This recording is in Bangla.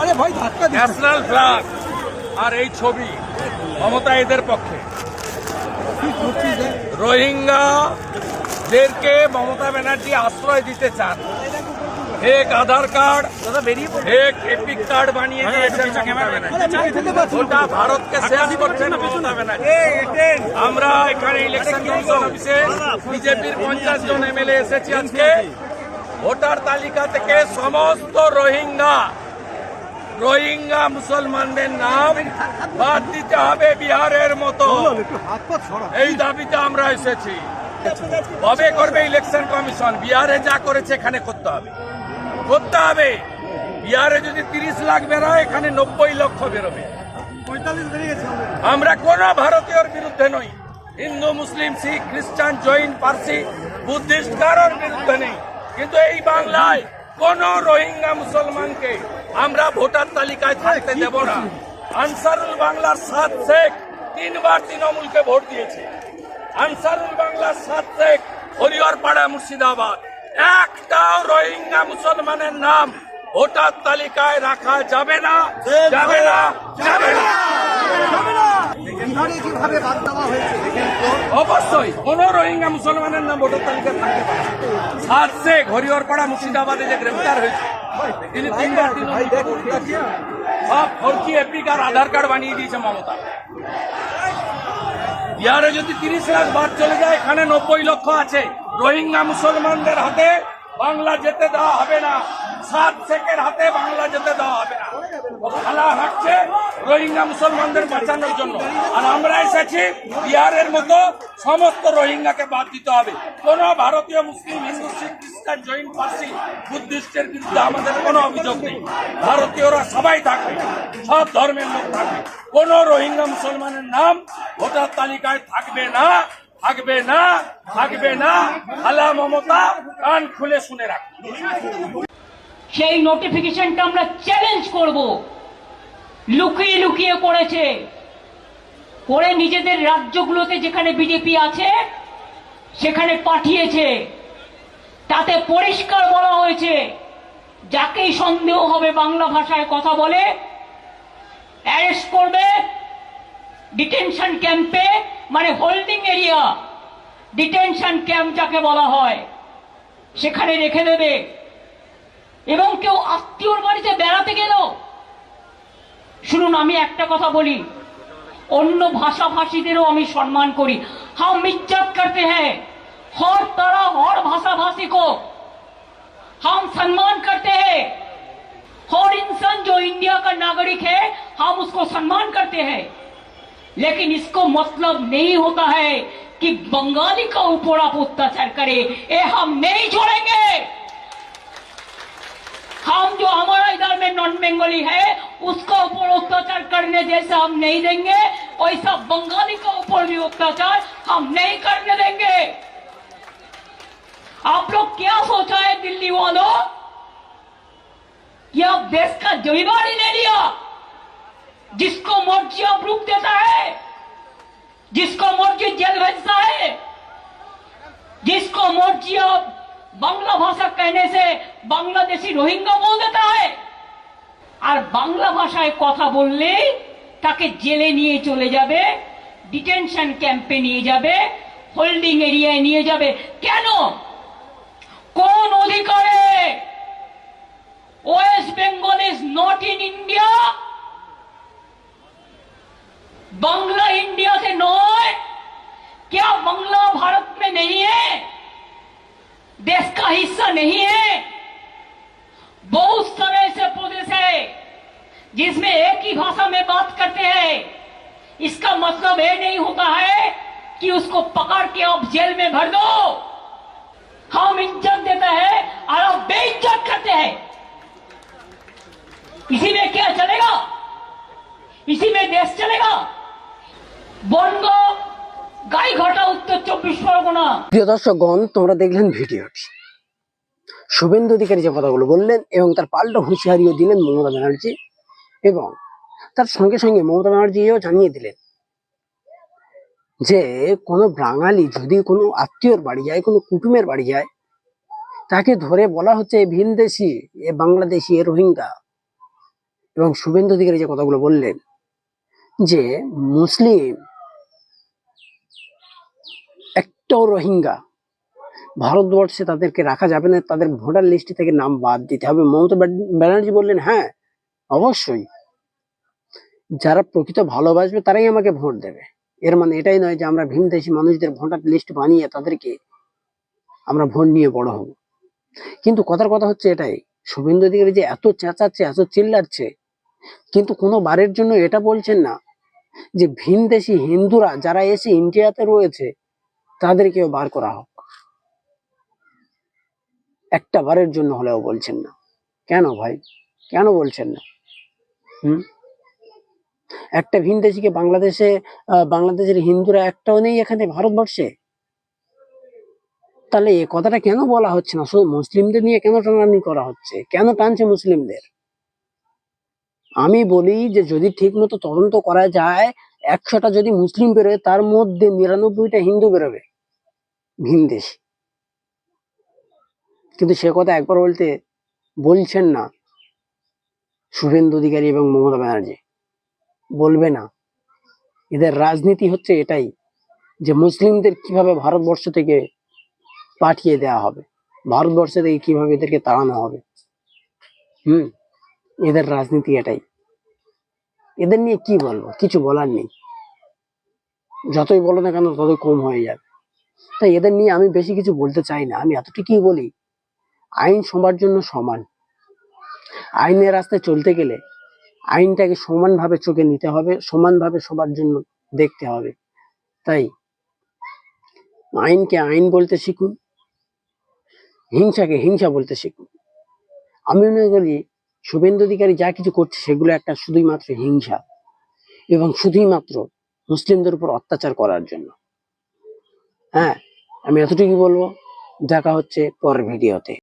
আরে ভাই ধাক্কা ন্যাশনাল ফ্ল্যাগ আর এই ছবি মমতা এদের পক্ষে। রোহিঙ্গাদেরকে মমতা ব্যানার্জি আশ্রয় দিতে চান। এক আধার কার্ড এক এপিক কার্ড বানিয়ে দিয়েছেন মমতা ব্যানার্জি। গোটা ভারতকে শেষ করছেন মমতা ব্যানার্জি। আমরা এখানে ইলেকশন কমিশন অফিসে বিজেপির পঞ্চাশ জন এমএলএ এসেছি আজকে। ভোটার তালিকা থেকে সমস্ত রোহিঙ্গা রোহিঙ্গা মুসলমানদের নাম বাদ দিতে হবে বিহারের মতো। এই দাবিতে আমরা এসেছি। কবে করবে ইলেকশন কমিশন? বিহারে যা করেছে এখানে করতে হবে। করতে হবে। বিহারে যদি তিরিশ লাখ বেরোয় এখানে নব্বই লক্ষ বেরোবে। আমরা কোন ভারতীয়র বিরুদ্ধে নই। হিন্দু মুসলিম শিখ খ্রিস্টান জৈন পার্সি বুদ্ধিস্ট কারোর বিরুদ্ধে নেই। কিন্তু এই বাংলায় কোন রোহিঙ্গা মুসলমানকে আমরা ভোটার তালিকায় থাকতে দেব না। আনসারুল বাংলার সাত শেখ তিনবার তৃণমূলকে ভোট দিয়েছে। আনসারুল বাংলার সাত শেখ হরিহরপাড়া মুর্শিদাবাদ। একটাও রোহিঙ্গা মুসলমানের নাম ভোটার তালিকায় রাখা যাবে না যাবে না যাবে না। অবশ্যই, কোন রোহিঙ্গা মুসলমানের নাম ভোটার তালিকায় থাকতে পারে। সাত শেখ হরিহরপাড়া মুর্শিদাবাদে যে গ্রেফতার হয়েছে, তিনি তিনবার দিয়েছেন। সব ফরকি এপিক আর আধার কার্ড বানিয়ে দিয়েছে মমতা বিহারে যদি তিরিশ লাখ বাদ চলে যায়, এখানে নব্বই লক্ষ আছে রোহিঙ্গা মুসলমানদের হাতে বাংলা যেতে দেওয়া হবে না সাত শেখের হাতে বাংলা যেতে দেওয়া হবে না। খেলা হাঁটছে রোহিঙ্গা মুসলমানদের বাঁচানোর জন্য। আর আমরা এসেছি বিহারের মতো সমস্ত রোহিঙ্গাকে বাদ দিতে হবে। কোন ভারতীয়, মুসলিম, হিন্দু, শিখ, খ্রিস্টান, জৈন, পার্সি, বুদ্ধিস্টের বিরুদ্ধে আমাদের কোনো অভিযোগ নেই। ভারতীয়রা সবাই থাকবে, সব ধর্মের লোক থাকবে। কোন রোহিঙ্গা মুসলমানের নাম ভোটার তালিকায় থাকবে না থাকবে না থাকবে না। আলা মমতা কান খুলে শুনে রাখবে সেই নোটিফিকেশনটা আমরা চ্যালেঞ্জ করব। লুকিয়ে লুকিয়ে করেছে। করে নিজেদের রাজ্যগুলোতে যেখানে বিজেপি আছে, সেখানে পাঠিয়েছে। তাতে পরিষ্কার বলা হয়েছে, যাকেই সন্দেহ হবে বাংলা ভাষায় কথা বলে অ্যারেস্ট করবে ডিটেনশন ক্যাম্পে মানে হোল্ডিং এরিয়া ডিটেনশন ক্যাম্প যাকে বলা হয়, সেখানে রেখে দেবে। এবং কেউ আত্মীয়র বাড়িতে বেড়াতে গেল শুনুন আমি একটা কথা বলি অন্য ভাষাভাষীদেরও আমি সম্মান করি हम इज्जत करते हैं हर तरह हर भाषा भाषी को हम सम्मान करते हैं हर इंसान जो इंडिया का नागरिक है हम उसको सम्मान करते हैं लेकिन इसको मतलब नहीं होता है कि बंगाली का ऊपर आप अत्याचार करे ये हम नहीं छोड़ेंगे हम जो हमारा इधर में नॉन बंगाली है, उसका ऊपर अत्याचार करने जैसे हम नहीं देंगे, वैसा बंगाली का ऊपर भी अत्याचार हम नहीं करने देंगे। आप लोग क्या सोचा है, दिल्ली वालों? आप देश का ज़िम्मेदारी ले लिया। जिसको मर्ज़ी आप रुक देता है, जिसको मर्ज़ी जेल भेजता है, जिसको मर्ज़ी आप बांग्ला भाषा कहने से बांग्लादेशी रोहिंगा बोल देता है আর বাংলা ভাষায় কথা বললে তাকে জেলে নিয়ে চলে যাবে ডিটেনশন ক্যাম্পে নিয়ে যাবে হোল্ডিং এরিয়ায় নিয়ে যাবে কেন কোন অধিকারে West Bengal is not in India Bangla India से नॉय क्या बांग्ला भारत में नहीं है देश का हिस्सा नहीं है। बहुत सारे ऐसे प्रदेश है, जिसमें एक ही भाषा में बात करते हैं। इसका मतलब यह नहीं होता है कि उसको पकड़ के आप जेल में भर दो। हम इज़्ज़त देते हैं और आप बेइज्जत करते हैं। इसी में क्या चलेगा? इसी में देश चलेगा? बोंगो গাইঘাটা উত্তর প্রিয় দর্শকগণ, তোমরা দেখলেন ভিডিওটি। শুভেন্দু অধিকারী যে কথাগুলো বললেন এবং তার পাল্টা হুঁশিয়ারিও দিলেন মমতা ব্যানার্জি এবং তার সঙ্গে সঙ্গে মমতা ব্যানার্জিও জানিয়ে দিলেন যে, কোনো বাঙালি যদি কোনো আত্মীয়র বাড়ি যায়, কোনো কুটুমের বাড়ি যায়, তাকে ধরে বলা হচ্ছে এ ভিনদেশি, এ বাংলাদেশি, এ রোহিঙ্গা। এবং শুভেন্দু অধিকারী যে কথাগুলো বললেন যে, মুসলিম একটাও রোহিঙ্গা। ভারতবর্ষে তাদেরকে রাখা যাবে না, তাদের ভোটার লিস্ট থেকে নাম বাদ দিতে হবে। মমতা ব্যানার্জি বললেন হ্যাঁ অবশ্যই। যারা প্রকৃত ভালোবাসবে তারাই আমাকে ভোট দেবে। এর মানে এটাই নয় যে আমরা ভিনদেশি মানুষদের ভোটার লিস্ট বানিয়ে তাদেরকে আমরা ভোট নিয়ে বড় হব। কিন্তু কথার কথা হচ্ছে এটাই, শুভেন্দু অধিকারী যে এত চেঁচাচ্ছে, এত চিল্লাচ্ছে, কিন্তু কোনো বারের জন্য এটা বলছেন না যে ভিনদেশি হিন্দুরা যারা এসে ইন্ডিয়াতে রয়েছে তাদেরকেও বার করা হোক। একটা বারের জন্য হলেও বলছেন না। কেন ভাই? কেন বলছেন না? হুম? একটা ভিনদেশিকে বাংলাদেশে বাংলাদেশের হিন্দুরা একটাও নেই এখানে ভারতবর্ষে। তাহলে এ কথাটা কেন বলা হচ্ছে না? শুধু মুসলিমদের নিয়ে কেন টানাটানি করা হচ্ছে? কেন টানছে মুসলিমদের? আমি বলি যে যদি ঠিক মতো তদন্ত করা যায়, একশোটা যদি মুসলিম বেরোয়, তার মধ্যে নিরানব্বইটা হিন্দু বেরোবে। ভিনদেশি। কিন্তু সে কথা একবার বলতে বলছেন না শুভেন্দু অধিকারী এবং মমতা ব্যানার্জি। বলবে না। এদের রাজনীতি হচ্ছে এটাই যে মুসলিমদের কীভাবে ভারতবর্ষ থেকে পাঠিয়ে দেওয়া হবে, ভারতবর্ষ থেকে কীভাবে এদেরকে তাড়ানো হবে। হুম, এদের রাজনীতি এটাই। এদের নিয়ে কি বলব? কিছু বলার নেই। যতই বলো না কেন ততই কম হয়ে যাবে। তাই এদের নিয়ে আমি বেশি কিছু বলতে চাই না, আমি এতটুকুই বলি, আইন সবার জন্য সমান। আইনের রাস্তায় চলতে গেলে আইনটাকে সমানভাবে চোখে নিতে হবে, সমানভাবে সবার জন্য দেখতে হবে। তাই আইনকে আইন বলতে শিখুন, হিংসাকে হিংসা বলতে শিখুন। আমি মনে করি শুভেন্দু অধিকারী যা কিছু করছে সেগুলো একটা শুধুই মাত্র হিংসা এবং শুধুই মাত্র মুসলিমদের উপর অত্যাচার করার জন্য। হ্যাঁ আমি এতটুকু বলব। দেখা হচ্ছে পরের ভিডিওতে